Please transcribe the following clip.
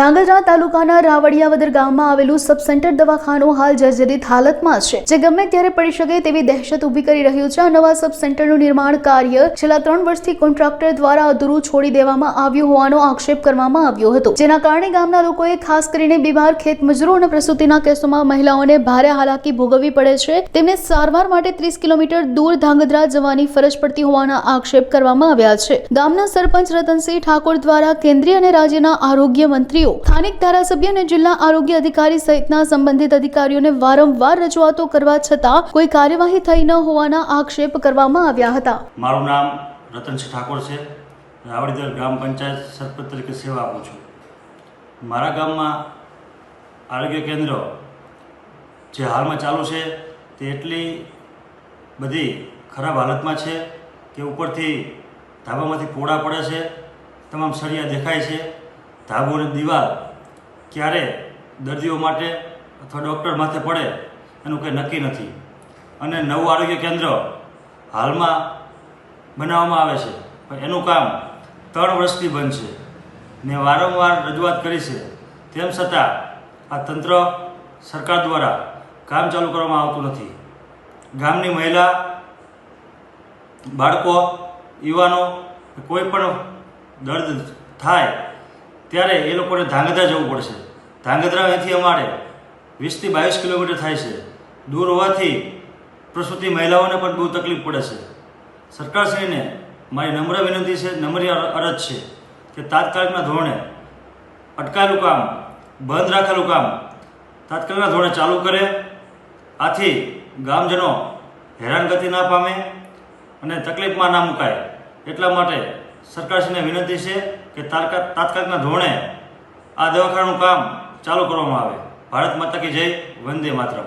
ધાંગધ્રા તાલુકાના રાવડિયાવદર ગામમાં આવેલું સબ સેન્ટર દવાખાનું હાલ જર્જરિત હાલતમાં છે. જે ગમે ત્યારે પડી શકે તેવી દહેશત ઊભી કરી રહ્યું છે. આ નવા સબ સેન્ટરનું નિર્માણ કાર્ય છેલ્લા ત્રણ વર્ષથી કોન્ટ્રાક્ટર દ્વારા અધૂરું છોડી દેવામાં આવ્યું હોવાનો આક્ષેપ કરવામાં આવ્યો હતો. જેના કારણે ગામના લોકોએ ખાસ કરીને બીમાર, ખેત મજૂરો અને પ્રસૂતિના કેસોમાં મહિલાઓને ભારે હાલાકી ભોગવવી પડે છે. તેમને સારવાર માટે ત્રીસ કિલોમીટર દૂર ધાંગધ્રા જવાની ફરજ પડતી હોવાના આક્ષેપ કરવામાં આવ્યા છે. ગામના સરપંચ રતનસિંહ ઠાકોર દ્વારા કેન્દ્રીય અને રાજ્યના આરોગ્ય મંત્રીઓ સ્થાનિક ધારાસભ્ય અને જિલ્લા આરોગ્ય અધિકારી સહિતના સંબંધિત અધિકારીઓને વારંવાર રજૂઆતો કરવા છતાં કોઈ કાર્યવાહી થઈ ન હોવાના આક્ષેપ કરવામાં આવ્યા હતા. મારું નામ રતનસિંહ ઠાકોર છે. રાવડીદર ગ્રામ પંચાયત સરપંચ તરીકે સેવા આપું છું. મારા ગામમાં આરોગ્ય કેન્દ્ર જે હાલમાં ચાલુ છે તે એટલી બધી ખરાબ હાલતમાં છે કે ઉપરથી ધાબામાંથી પોડા પડે છે, તમામ સળિયા દેખાય છે. ધાબો અને દિવાલ ક્યારે દર્દીઓ માટે અથવા ડૉક્ટર માથે પડે, એનું કંઈ નક્કી નથી. અને નવું આરોગ્ય કેન્દ્ર હાલમાં બનાવવામાં આવે છે. પણ એનું કામ ત્રણ વર્ષથી બંધ છે. ને વારંવાર રજૂઆત કરી છે. તેમ છતાં આ તંત્ર સરકાર દ્વારા કામ ચાલુ કરવામાં આવતું નથી. ગામની મહિલા, બાળકો, યુવાનો, કોઈ પણ દર્દ થાય ત્યારે એ લોકોને ધાંગધ્રા જવું પડશે. ધાંગધ્રા અહીંથી અમારે વીસથી બાવીસ કિલોમીટર થાય છે. દૂર હોવાથી પ્રસૂતિ મહિલાઓને પણ બહુ તકલીફ પડે છે. સરકારશ્રીને મારી નમ્ર વિનંતી છે, નમ્ર અરજ છે કે તાત્કાલિકના ધોરણે અટકાયેલું કામ, બંધ રાખેલું કામ તાત્કાલિકના ધોરણે ચાલુ કરે. આથી ગામજનો હેરાનગતિ ના પામે અને તકલીફમાં ના મુકાય એટલા માટે સરકારશ્રીને વિનંતી છે કે તાત્કા તાત્કાલિકના ધોરણે આ દવાખાનાનું કામ ચાલુ કરવામાં આવે. ભારત માતા કી જય, વંદે માતરમ.